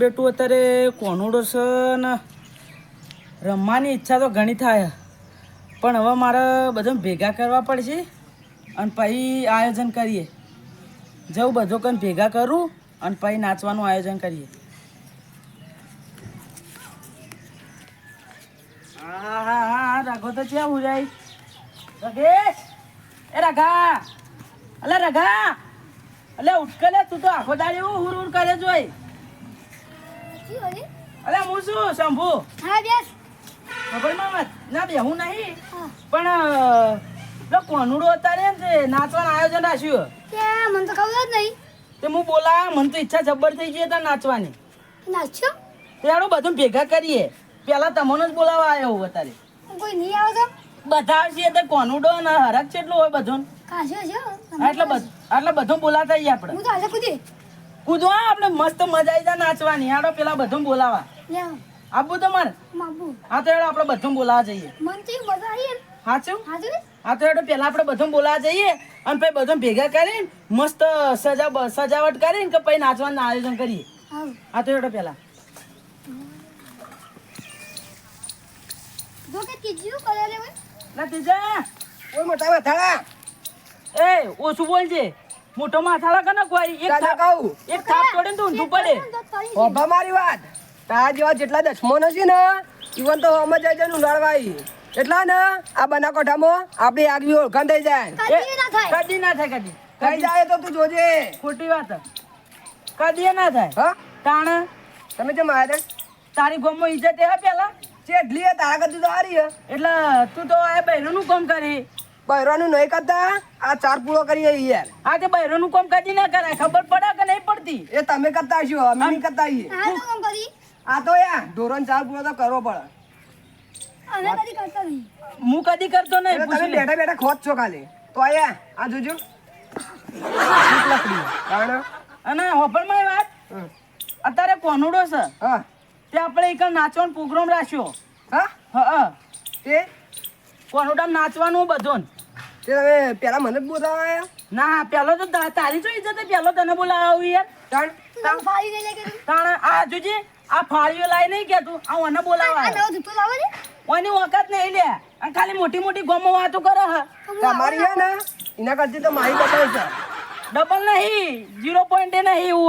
બેટું અત્યારે કોનુડો છે ને રમવાની ઈચ્છા તો ઘણી થાય. પણ હવે મારે બધા ભેગા કરવા પડશે અને પછી આયોજન કરીએ. જવું બધો કંઈ ભેગા કરું અને પછી નાચવાનું આયોજન કરીએ. હા હા હા રાઘો તો ક્યાં ઉજાય રઘેશ! એ રઘા! અલે રઘા! અલે ઉઠકે તું તો આખો દાડી એવું હુર હુર કરે જોઈ. અલે હું શું શંભુ? ખબરમાં ના બે હું નહીં. પણ પેલો કોનુડો અત્યારે તે નાચવાનું આયોજન રાખ્યું. તે હું બોલા મને તો ઈચ્છા જબ્બર થઈ ગઈ હતા નાચવાની. ત્યારે બધું ભેગા કરીએ. પેલા તમને જ બોલાવા આવ્યો હું અત્યારે. બધા આવશે તો કોનુડો ને હરક એટલું હોય બધું એટલે બધું એટલે બધું બોલાતા જઈએ આપણે. કૂદવા આપણે મસ્ત મજા આવી જાય નાચવાની. આડો પેલા બધું બોલાવા. આબુ તો મારે હા તો હેડો આપણે બધું બોલાવા જઈએ. સાચું હા તો એડો પેલા આપણે બધું બોલાવા જઈએ અને પછી બધું ભેગા કરીને મસ્ત સજા સજાવટ કરીને કે પછી નાચવાનું આયોજન કરીએ. હા તો એડો પેલા. ઓછું બોલજે. મોટો માથાળા કે ના કોઈ એક થાપ કહું એક થાપ તોડીને તો ઊંધું પડે. ઓભા મારી વાત. તારા જેવા જેટલા દસમો નથી ને ઈવન તો હમ જાય છે લડવાઈ એટલા ને આ બનાકોઠામાં આપણી આગવી ઓળખાણ થઈ જાય. કદી ના થાય. કદી કઈ જાય તો તું જોજે. ખોટી વાત. કદી ના થાય. હા? તાણ તમે જે માયા તારી ગોમમાં ઇજ્જત એ હે પેલા? ચેટલી તારા કદી તો હારી હે. એટલે તું તો આ બહેરોનું કામ કરી. બહેરાનું નહીં કરતા? આ ચાર પૂરો કરીએ આવી યાર. આ તે બહેરોનું કામ કદી ના કરાય ખબર પડે કે નહીં પડતી? એ તમે કરતા હશો અમે નહીં કરતા આવીએ આ તો યાર ધોરણ ચાર પૂરો તો કરવો પડે. હું કદી કરતો નહીં તમે બેઠા બેઠા ખોટ છો ખાલી. તો આયા આ જોજો. અને હોપળમાં એ વાત? અત્યારે કોનુડો છે. હા. તે આપણે એક નાચવાનો પ્રોગ્રામ રાખ્યો. હા? હા તે? કોનુડા નાચવાનું બધું. તે તમે પેલા મને જ બોલાવા આયા ના પેલો તો તારી જો ઇજ્જત હે, પેલો તને બોલાવ્યો યાર તાણ? તાણે આ જોજે આ ફાળીઓ લાઈ નહીં કે તું. આ મને બોલાવા આવ્યો. ઓની વખત નહીં લે. અને ખાલી મોટી મોટી ગોમો વાતો કરે હ. તમારી હે ને એના કરતી તો મારી બતાવી છે. ડબલ નહીં જીરો પોઈન્ટ એ નહીં ઉ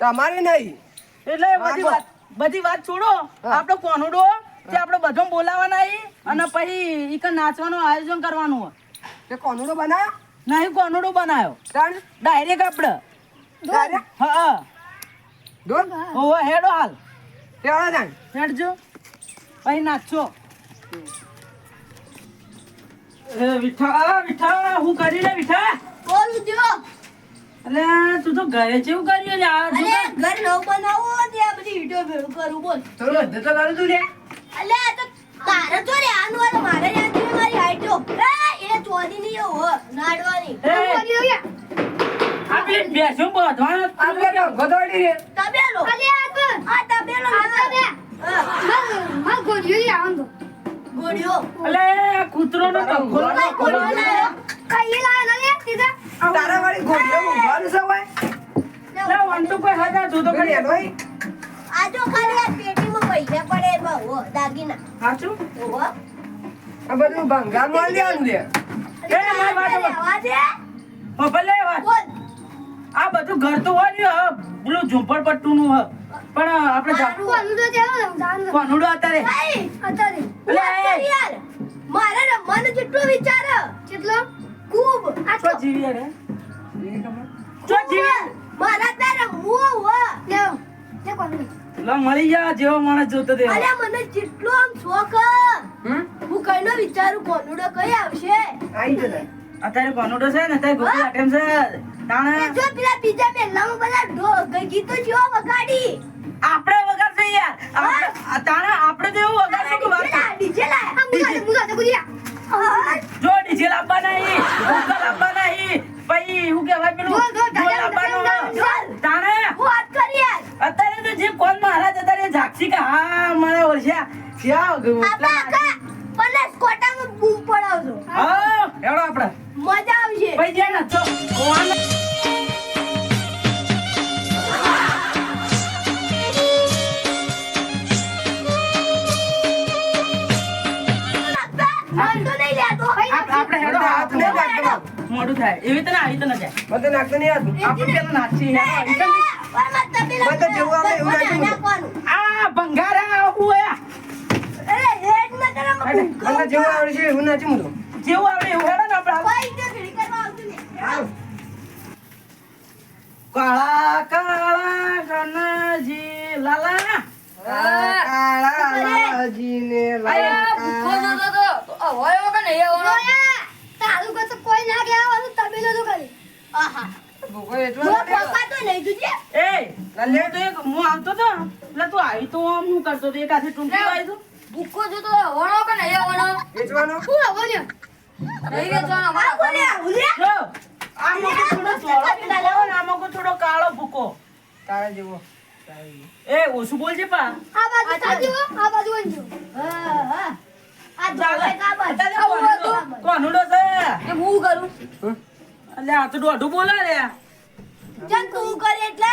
તમારી નહીં. એટલે બધી વાત બધી વાત છોડો. આપણો કોનુડો તે આપણે બધો બોલાવાના ઈ અને પછી ઈક નાચવાનું આયોજન કરવાનું હોય. તે કોનુડો બનાવ્યો નહીં કોનુડો બનાવ્યો ત્રણ? ડાયરેક્ટ આપણે. ડાયરેક્ટ હા દોર ઓ હેડો હાલ. તે વાળા તાણ હેડજો. પછી નાચો. એ વિઠા વિઠા હું કરી લે વિઠા અલે તું તો ઘરે જેવું કર્યું લે આ જો તો. થોડું અડધે તો લાડુ તું લે એ, આ પેલી હો નાડવાની આપણે તો ગધોડી રે? અલે આ કૂતરોનો ટંખોલો ના. ખોલો લે. તારા વાળી ગોળીઓ મૂકવાનું છે લે, આમ તો કોઈ હજા જોતો ઘડી કરી હેડોય. આજો ખાલી આ પૈસા પડે બહુ દાગીના. સાચું આ બધું ભંગારમાં લેવાનું લે એ મારી વાત સાંભળ. લેવા દે. બાપા લે વાત. આ બધું ઘર તો હોય ને પેલું ઝુંપડપટ્ટું નું હ. પણ આપણે કોનુડો અત્યારે? ભાઈ અલે, વાત કર યાર. મારે રમવાનું કેટલો વિચાર. ખૂબ. ચો જીવી રે જો જીવી મારા તારે રમવું હો લો મળી જા જેવો માણસ જોતો તે અરે મને જેટલો આમ શોખ હું કઈનો વિચારું કોનુડો કઈ આવશે? આઈ જશે અત્યારે કોનુડો છે ને અત્યારે ગોપી આટેમ છે તાણે. જો પેલા બીજા પહેલામાં બધા ઢો- ગીતો જો વગાડી. આપણે વગાડશે યાર. તાણે આપણે તો એવું વગાડશું કે વાત ડીજે લાય જો ડીજે લાવવા નહીં ભૂકા લાવવા નહીં. પછી હું કહેવાય પેલું જો, જો, લાવવાનું. તાણે. મોડું થાય. એવી તને આવી તને જાય. બધે નાખતો નહીં આપણે પેલા નાખી બધા જેવું આવે એવું નાખી મને જેવું આવડે છે એવું નાચી જેવું આવડે એવું હેડો ને આપણે હાલ. કોઈ રીતે ઘડી કરવા આવતું નહીં. કાળા કાળા કનજી લાલા કાળા લાલજીને લાલ? તારું કહો કોઈ ના કહેવાનું, તબેલો તો કરી. આહા. ભૂકો એટલો પપ્પા તો જોજે. એ લાલે. તો એક હું આવતો તો એટલે તું આવી તો આમ હું કરતો તો એક હાથે ટૂંકી આવી તું વેચવાનો? શું આ બોલ્યો? આ વેચવાનો આ બોલ્યા ઉલ્યા આ મોકો થોડો ધોળો ભૂકો ને આ કો થોડો કાળો ભૂકો. તારા જેવો. એ ઓછું બોલજે પા. આ બાજુ તાજુ, આ બાજુ વંજો. હા, હા. આ. જોવે કાબા. અત્યારે કોનું ડો છે? એટલે આ તો ડોઢું બોલા રે. જન તું કરે એટલે?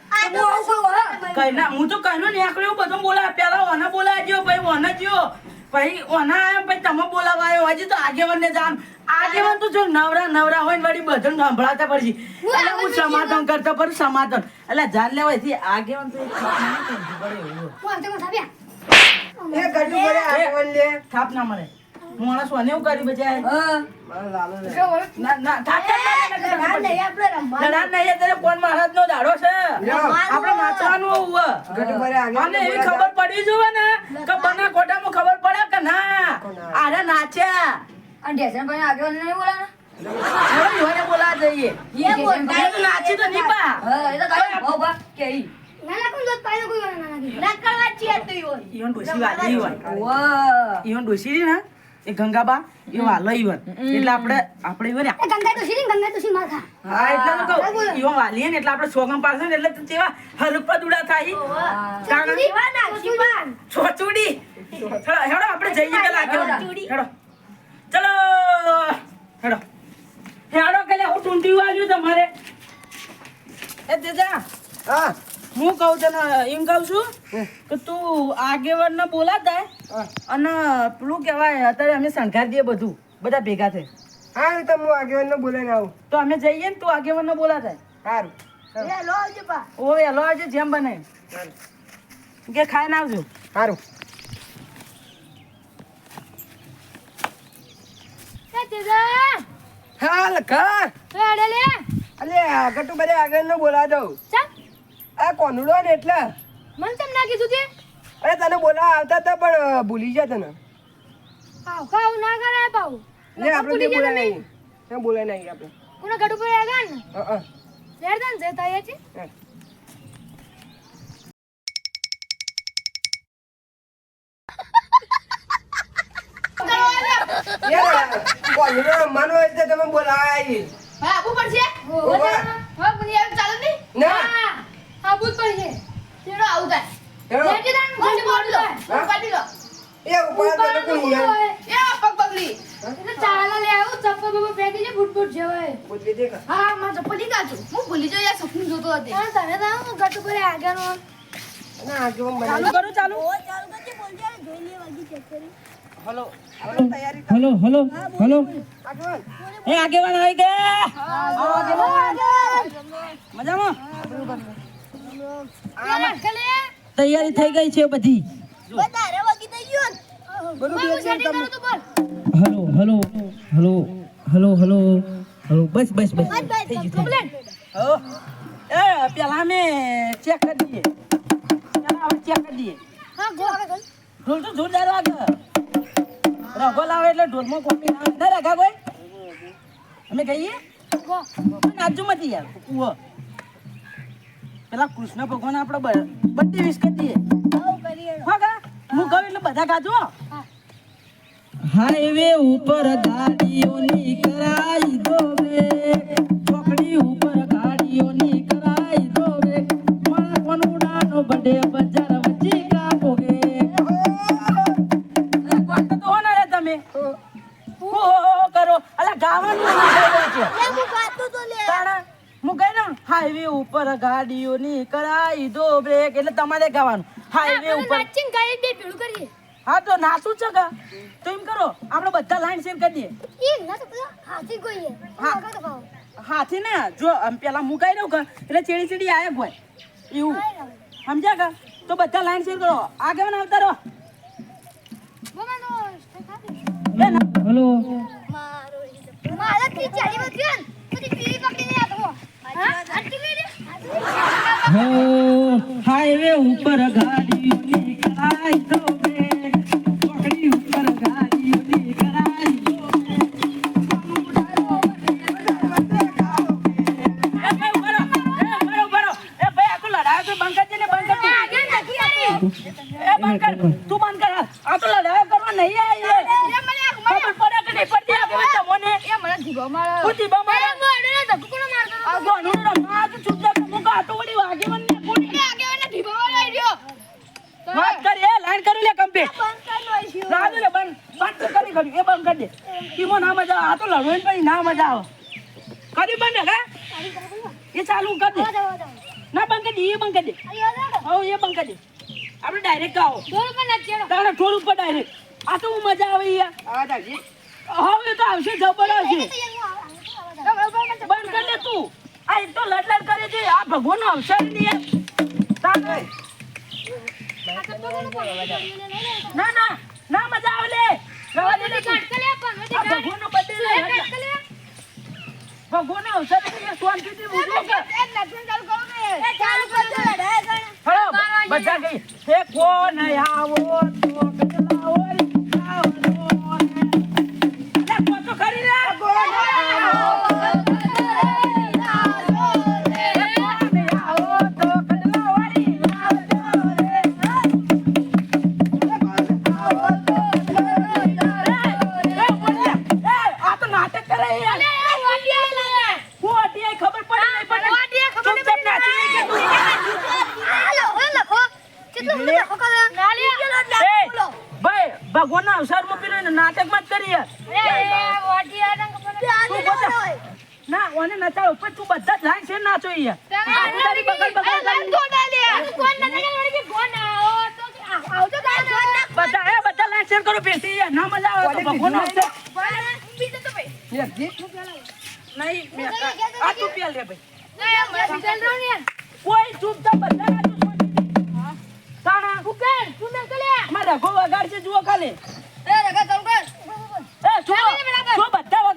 કઈ ના હું તો કઈનો નીકળ્યો બધું બોલાવ્યા પેલા ઓને બોલાવા ગયો ભાઈ ઓને ગયો પછી ઓના આયા પછી તમે બોલાવા આવ્યો હજી તો આગેવાન ને જાણ. આગેવાન તો જો નવરા નવરા હોય ને વળી બધાને સંભળાતા પડશે એટલે હું સમાધાન કરતો પર સમાધાન. એટલે જાન લેવાયથી આગેવાન તો પડે. એ આગેવાન લે. થાપ ના મળે માણસ ઓને એવું કર્યું નહીં, નહીં અને એવી ખબર પડી જોવે ને કે બના કોટામાં ખબર પડે કે ના? આરે નાચ્યા. હવે યુવાને બોલાવા જઈએ. એ બોલતા એ તો નાચી તો નહીં પા. નાના કોણ દોત પાડે કોઈ નાના ના કરવા છીએ તો ઈવન ઈવન ડોસી વાલી હોય. ઈવન ડોસી ને? એ ગંગાબા એવા લઈવન. એટલે આપણે આપણે એ ગંગા તો શ્રી ગંગા તો શ્રી માં હા એટલે તો કહું વાલીએ વાલી ને એટલે આપણે સોગમ પાડશે ને એટલે તો તેવા હરપદ દુડા થાય. કારણ. છોચુડી હેડો હેડો આપણે જઈએ પેલા આગળ હેડો. ચલો. હેડો. હેડો કે હું ટુંટી વાલ્યું તમારે. એ દેજા હા. હું કહું તને એમ કહું છું કે તું આગેવાન ને બોલાતા અને પેલું કહેવાય અત્યારે અમે શણગાર દઈએ બધું બધા ભેગા થઈ હા એ તો હું આગેવાનને બોલાઈને આવું. તો અમે જઈએ ને તું આગેવાન ને બોલાતા સારું. પા. ઓ વેલો જેમ બને. કે ખાઈને આવજો. સારું. હાલ ઘર. અલે ગટુ બધે આગળનો બોલા દઉં આ કોનુડો ને એટલે મને ચમ ના કીધું તે? અરે તને બોલાવા આવતા હતા પણ ભૂલી ગયા તને આવ કાવ ના કરાય પાઉ. લે આપણે તે બોલાય નહીં ત્યાં બોલાય નહીં આપણે કોના ગઢ ઉપર આગા ને? હ હ લેર દન છે તાયા છે? મનો તો તમે બોલાવા આવી હા, પડશે? ઓવા. હા, મને ચાલે નહીં? ના. આપવું જ પડશે. ચલો, આવું થાય. હેડો. લેજે તાન, મને પાડી લો. હા? પાડી લો. એ તને કોણ યાર એ પગ પગલી. એટલે ચાલે લે આવું, ચપ્પલ બપ્પલ પહેરી જે બૂટ બૂટ જેવાય. બોલી દે હા, મારે ચપ્પલ લીધા છું. હું ભૂલી જાઉં, યાર, સપનું જોતો હતી. હા, તને તો આમ ગટ ઉપર આગળનો. ના આગેવાન ચાલુ બનાવી કરું ચાલુ ચાલુ કરજે, બોલજે, જોઈ લે, વાગી check કરી. હલો હલો હલો હલો એ આગેવાન આવી ગયા મજામાં. તૈયારી થઈ ગઈ છે બધી. Hello hello hello hello hello hello બસ બસ બસ. બસ, બસ, થઈ ગયું થઈ હો. એ પેલા અમે ચેક કરી દઈએ. પેલા આપણે ચેક કરી દઈએ. હા, ગો. આગળ ઢોલ તો જોરદાર વાગે. રગો લાવે એટલે ઢોલમાં કોપી ના આવે. ના રગા કોઈ અમે કહીએ? ગો. નાચું મતી યાર. કુવો પેલા કૃષ્ણ ભગવાન આપણે બધી વિશ કરી દઈએ. હું કહું એટલે બધા ગાજો હાઈવે ઉપર ગાડીઓની કરાઈ દો ચોકડી ઉપર ગાડીઓની કરાઈ દો રે બડે બજાર વચ્ચે કાપો હો તમે? કરો. અલા ગાવાનું બ્રેક ઉપર ગાડીઓની કરાઈ દો બ્રેક એટલે તમારે ગાવાનું. હાઈવે ઉપર. નાચીને ગાડી બે ભેળું કરીએ. હા તો નાસું છે કા તો એમ કરો આપણે બધા લાઈન શેર કરી દઈએ. ઈ ના તો હાથી ગોઈએ. હા. હા હાથી ને જો આમ પેલા મુકાઈ દઉં કા એટલે ચેડી ચેડી આયા ગોય એવું. સમજ્યા કા તો બધા લાઈન શેર કરો. આગળ આવતા રહો હેલો. એ મારો મારા થી ચાલી વધ્યો ને પછી પીળી પકડીને આતો હા આટલી મેરે હાઈવે ઉપર ભાઈ આ તો બંધ કર. તું બંધ કર. આ તો લડાયો કરવા નહીં આવી એ. એ ખબર પડે કે નહીં પડતી આ એ મને જીગો મારો હું મારે? મોડે ધક્કો કોનો મારતો આ ગોનું રમવા, કરી, કરી લે કમ્પ્લીટ બંધ કર લો બંધ. બંધ કરી કર્યું, એ બંધ કરી દે. ઈમાં ના મજા આવે. આ તો લડવું ને પછી ના મજા આવે. કરી બંધ હે, હા? એ ચાલુ કરી દે. ના બંધ કરી દે, એ બંધ કરી દે. હવે એ બંધ કરી દે. આપણે direct ગાઓ. તારે ઠોર ઉપર ડાયરેક્ટ આ તો હું મજા આવે યાર. હવે તો આવશે જબર આવશે બંધ કરી દે તું આ એક તો લડ લડ કરે છે આ ભગવાનનો અવસર નહીં યાર. તારે. ના ના ના મજા આવે લે રવા દે તું. લે. ભગવાનનો. હેલો, બધા ગઈ હે કોણ આવો તો તાણા મારા જુઓ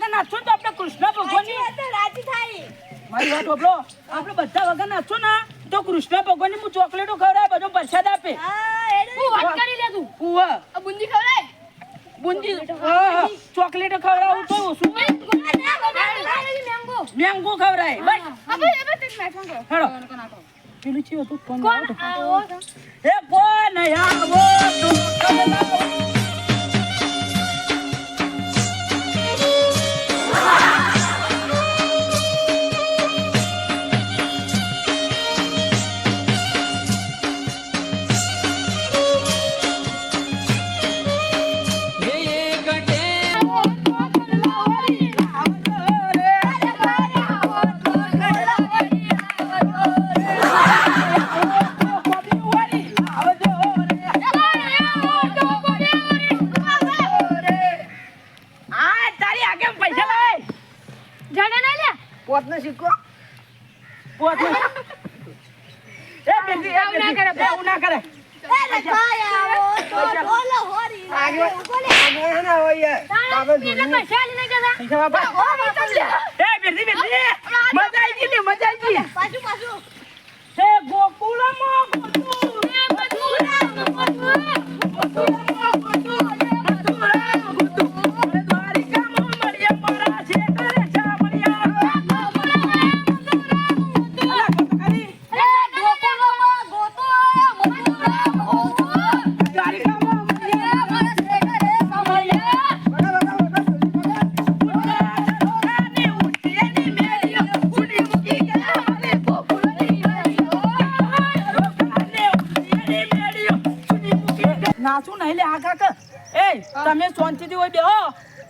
નાચો તો આપણે કૃષ્ણ ભગવાનની મારી વાત સાંભળો આપણે બધા વગર નાચો ને તો કૃષ્ણ ભગવાનની હું ચોકલેટો ખવડાવે બધો પ્રસાદ આપે. ઉવા બુંદી ખવડાય? બુંદી ચોકલેટો ખવડાવું તો શું મેંગો ખવડાય બસ હેડો પેલું છે હતું? આવો એ કોણ આવો લઈને જતા એ તમે શાંતિથી હોય બેહો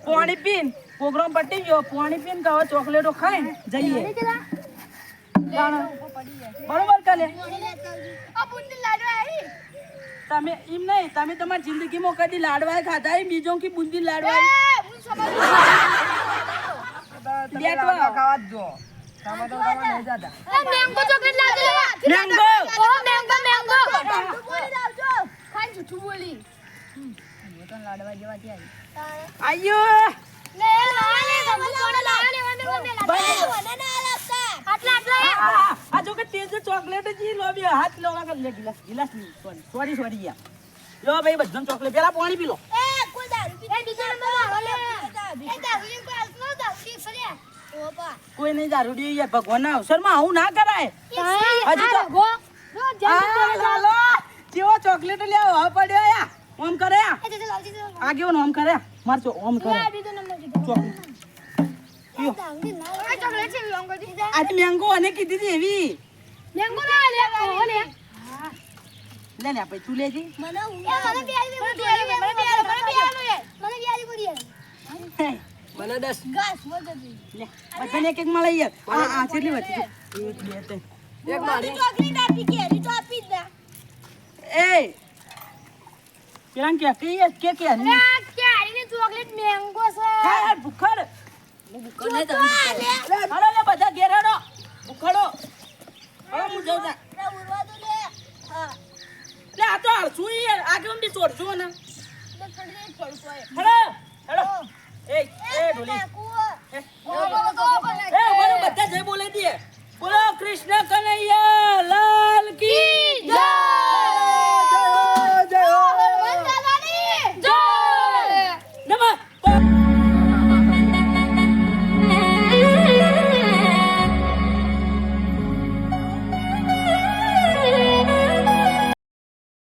પાણી પીન પ્રોગ્રામ પટી ગયો પાણી પીન તો ચોકલેટો ખાઈ જઈએ. બરોબર કે લે આ બુંદી લાડવા આવી. તમે એમ નહીં તમે તમારી જિંદગીમાં કદી લાડવા ખાધા એ બીજો કે બુંદી લાડવા ખાવા જો mango chocolate mango! Mango mango. ખાઈ જૂઠું બોલી. આયો લે લાવા લે સમજ કોણ લાવા લે મને મને લાવા મને આટલા આટલા આ, જો કે તેજ ચોકલેટ જી લો બે હાથ લો આગળ લે ગિલાસ ગિલાસની સોરી સોરી સોરી યાર લો ભાઈ બધું ચોકલેટ પેલા પાણી પી લો એ કોઈ દારૂ પી એ બીજો નંબર લે એ દારૂ ની કોઈ આલતો દારૂ પી ફર્યા કોઈ નહીં દારૂડી યાર ભગવાનના અવસરમાં આવું ના કરાય હજી તો- લાલો કેવો ચોકલેટ લેવો પડ્યો યા ઓમ કરે? આ કેવો ઓમ કરે? માર ચો ઓમ કરે. આજે મેંગો અને કીધી હતી એવી. મેંગો ના લે લે. લે ભાઈ તું લેજી. મને મને દસ. બધાને એક એક માં લઈ આ આ કેટલી વચ્ચે એક બે ત્રણ. એક મારી ચોકલેટ આપી કે તો આપી જ દે એ પેલાને કે કે કે કે ને કે આની ચોકલેટ મેંગો છે. હા ભૂખડ. ભૂખડ ને તો હાલો લે બધા ઘેર હાલો ભૂખડો. હાલો હું જઉં તા લે ઉડવા દો લે. હા. લે આ તો હળસું યાર આગળ બી ચોડજો ને. હાલો હાલો. એ એ ઢોલી. એ ઊભો બધા જઈ બોલે દે બોલો કૃષ્ણ કનૈયા લાલ કી જય.